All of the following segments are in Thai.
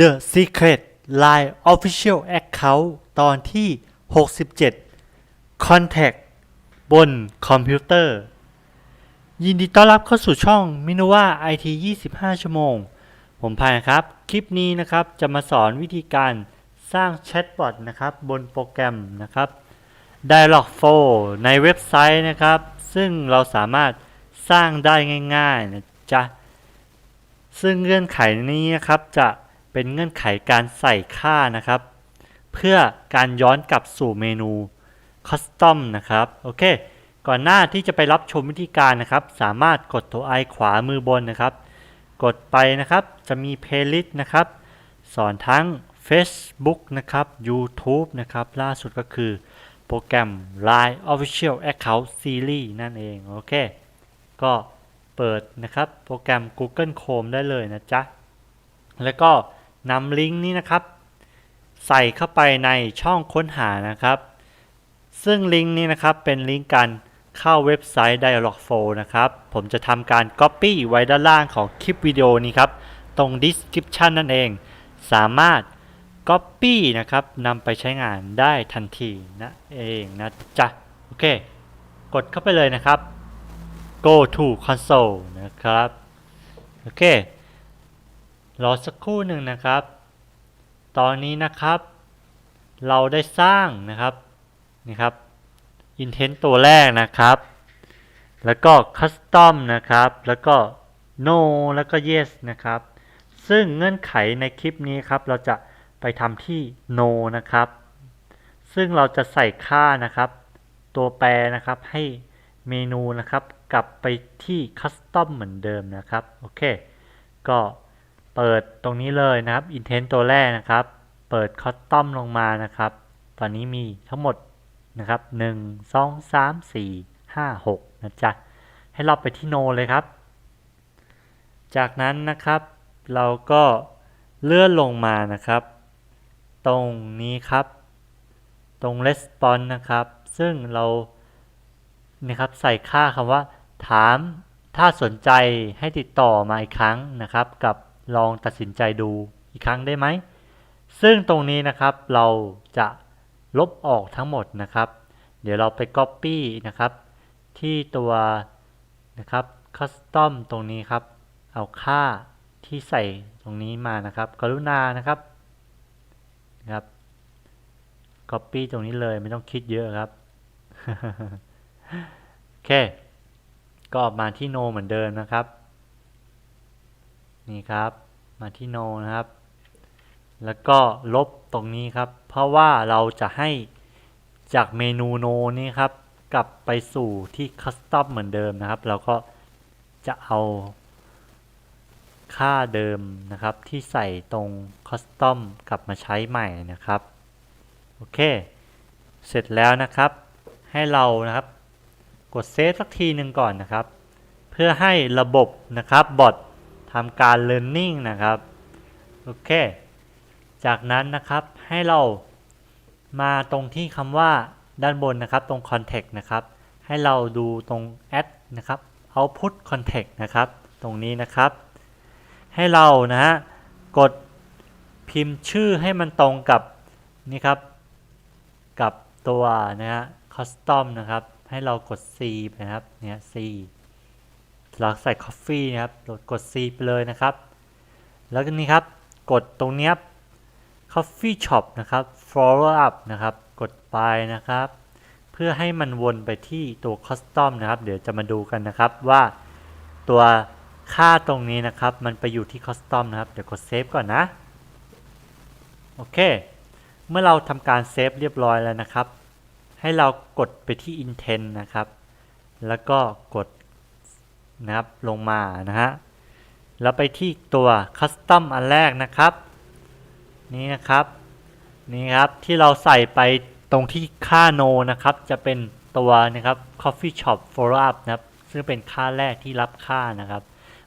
The Secret Line Official Account ตอนที่ 67 Contact บนคอมพิวเตอร์ ยินดีต้อนรับเข้าสู่ช่อง m i n o v a IT 25 ชั่วโมง ผมพายครับ คลิปนี้นะครับจะมาสอนวิธีการสร้างแชทบอทนะครับบนโปรแกรมนะครับ Dialog4 ในเว็บไซต์นะครับ ซึ่งเราสามารถสร้างได้ง่ายๆนะจ๊ะซึ่งเงื่อนไขนี้นะครับจะ เป็นเงื่อนไขการใส่ค่านะครับ เพื่อการย้อนกลับสู่เมนู Custom นะครับโอเค ก่อนหน้าที่จะไปรับชมวิธีการนะครับ สามารถกดตัวไอขวามือบนนะครับ กดไปนะครับจะมี Playlist นะครับ สอนทั้ง Facebook นะครับ YouTube นะครับ ล่าสุดก็คือโปรแกรม Line Official Account Series นั่นเองโอเค ก็เปิดนะครับ โปรแกรม Google Chrome ได้เลยนะจ๊ะ แล้วก็ นำลิงก์นี้นะครับ ใส่เข้าไปในช่องค้นหานะครับ ซึ่งลิงก์นี้นะครับเป็นลิงก์การเข้าเว็บไซต์ Dialog4 นะครับ ผมจะทำการ Copy ไว้ด้านล่างของคลิปวิดีโอนี้ครับ ตรง Description นั่นเอง สามารถ Copy นะครับนำไปใช้งานได้ทันทีนะเองนะจ๊ะ โอเค กดเข้าไปเลยนะครับ go to console นะครับ โอเค รอสักครู่หนึ่งนะครับ ตอนนี้นะครับ เราได้สร้างนะครับนี่ครับ intent ตัวแรกนะครับ แล้วก็ custom นะครับ แล้วก็ no แล้วก็ yes นะครับ ซึ่งเงื่อนไขในคลิปนี้ครับ เราจะไปทำที่ no นะครับ ซึ่งเราจะใส่ค่านะครับ ตัวแปรนะครับให้เมนูนะครับ กลับไปที่ custom เหมือนเดิมนะครับ โอเค ก็ เปิดตรงนี้เลยนะครับ intent ตัวแรกนะครับ เปิด custom ลงมานะครับ ตอนนี้มีทั้งหมดนะครับ 1 2 3 4 5 6 นะจ๊ะ ให้เราไปที่ no เลยครับ จากนั้นนะครับ เราก็เลื่อนลงมานะครับ ตรงนี้ครับ ตรง response นะครับ ซึ่งเรานะครับใส่ค่าคำว่า ถามถ้าสนใจให้ติดต่อมาอีกครั้งนะครับกับ ลองตัดสินใจดูอีกครั้งได้ไหม ซึ่งตรงนี้นะครับเราจะลบออกทั้งหมดนะครับ เดี๋ยวเราไป Copy นะครับ ที่ตัวนะครับ Custom ตรงนี้ครับ เอาค่าที่ใส่ตรงนี้มานะครับ กรุณานะครับนะครับ Copy ตรงนี้เลยไม่ต้องคิดเยอะครับโอเค ก็มาที่ no เหมือนเดิมนะครับ นี่ครับ มาที่ no นะครับ แล้วก็ลบตรงนี้ครับ เพราะว่าเราจะให้จากเมนู no นี้ครับ กลับไปสู่ที่ custom เหมือนเดิมนะครับ เราก็จะเอาค่าเดิมนะครับ ที่ใส่ตรง custom กลับมาใช้ใหม่นะครับ โอเค เสร็จแล้วนะครับ ให้เรานะครับ กดเซฟสักทีหนึ่งก่อนนะครับ เพื่อให้ระบบนะครับบอท ทำการ learning นะครับ โอเค จากนั้นนะครับให้เรามาตรงที่คำว่าด้านบนนะครับตรง context นะครับ ให้เราดูตรง add นะครับ output context นะครับ ตรงนี้นะครับ ให้เรานะฮะกดพิมพ์ชื่อให้มันตรงกับนี่ครับ กับตัวนะฮะ custom นะครับ ให้เรากด C นะครับเนี่ย C เราใส่ coffee นะครับเรากด C ไปเลยนะครับ แล้วก็นี่ครับกดตรงนี้ coffee shop นะครับ follow up นะครับ กดไปนะครับ เพื่อให้มันวนไปที่ตัว custom นะครับ เดี๋ยวจะมาดูกันนะครับว่าตัวค่าตรงนี้นะครับ มันไปอยู่ที่ custom นะครับ เดี๋ยวกด save ก่อนนะ โอเค เมื่อเราทำการเซฟเรียบร้อยแล้วนะครับ ให้เรากดไปที่ intent นะครับ แล้วก็กด นะครับลงมานะฮะแล้วไปที่ตัว custom อันแรกนะครับ นี่นะครับนี่ครับที่เราใส่ไปตรงที่ค่า no นะครับ จะเป็นตัวนะครับ coffee shop follow up นะครับ ซึ่งเป็นค่าแรกที่รับค่านะครับ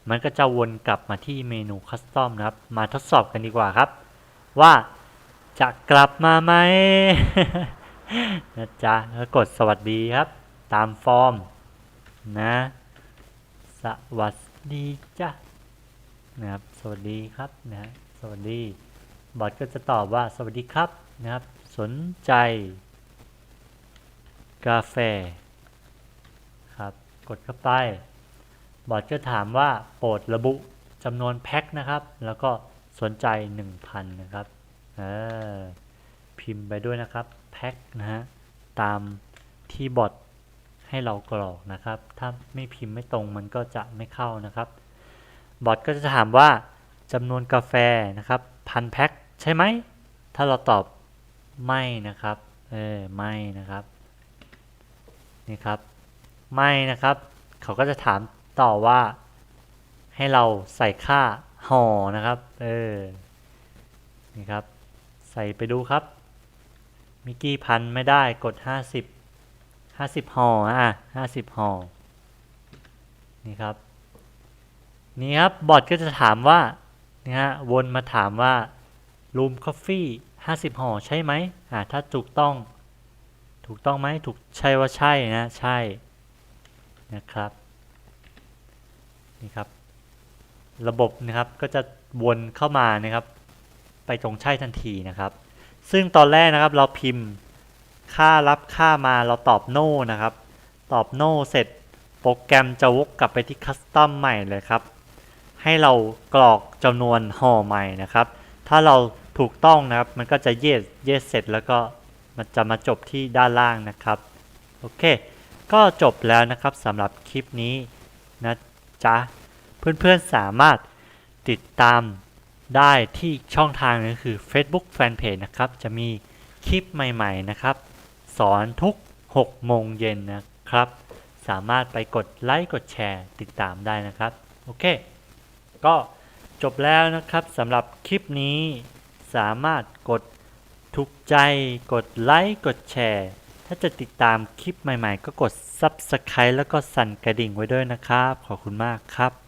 มันก็จะวนกลับมาที่เมนู custom นะครับ มาทดสอบกันดีกว่าครับ ว่าจะกลับมาไหมนะจ๊ะแล้วกดสวัสดีครับ ตามฟอร์มนะ สวัสดีจ้ะนะครับ สวัสดีครับนะสวัสดี บอทก็จะตอบว่าสวัสดีครับนะครับ สนใจ กาแฟครับ กดเข้าไป บอทก็ถามว่าโปรดระบุจำนวนแพ็คนะครับ แล้วก็สนใจ 1,000 นะครับพิมพ์ไปด้วยนะครับ แพ็คนะฮะ ตามที่บอท ให้เรากรอกนะครับ ถ้าไม่พิมพ์ไม่ตรงมันก็จะไม่เข้านะครับ บอทก็จะถามว่าจำนวนกาแฟนะครับพันแพ็คใช่ไหม ถ้าเราตอบไม่นะครับ เออไม่นะครับ นี่ครับ ไม่นะครับ เขาก็จะถามต่อว่า ให้เราใส่ค่าห่อนะครับ เออ นี่ครับ ใส่ไปดูครับ มิกกี้พันไม่ได้กด 50 50ห่ออะ50ห่อนี่ครับ นี่ครับ บอทก็จะถามว่านี่ฮะวนมาถามว่ารูมคอฟฟี่50ห่อใช่ไหมอ่าถ้าถูกต้อง ถูกต้องไหมถูกใช่ว่าใช่นะ ใช่นะครับ นี่ครับ ระบบนะครับก็จะวนเข้ามานะครับ ไปตรงใช่ทันทีนะครับ ซึ่งตอนแรกนะครับเราพิมพ์ ค่ารับค่ามาเราตอบโ no นะครับ ตอบโ no เสร็จโปรแกรมจะวกกลับไปที่คัสตอมใหม่เลยครับ ให้เรากรอกจำนวนห่อใหม่นะครับ ถ้าเราถูกต้องนะครับ มันก็จะเยสเยสเสร็จแล้วก็มันจะมาจบที่ด้านล่างนะครับ โอเค ก็จบแล้วนะครับสำหรับคลิปนี้นะจ๊ะ เพื่อนๆสามารถติดตามได้ที่ช่องทางนึงคือ Facebook Fanpage นะครับ จะมีคลิปใหม่ ๆ นะครับ สอนทุก 6 โมงเย็นนะครับ สามารถไปกดไลค์กดแชร์ติดตามได้นะครับ โอเค ก็จบแล้วนะครับสำหรับคลิปนี้สามารถกดถูกใจ กดไลค์กดแชร์ ถ้าจะติดตามคลิปใหม่ๆ ก็กด Subscribe แล้วก็สั่นกระดิ่งไว้ด้วยนะครับ ขอบคุณมากครับ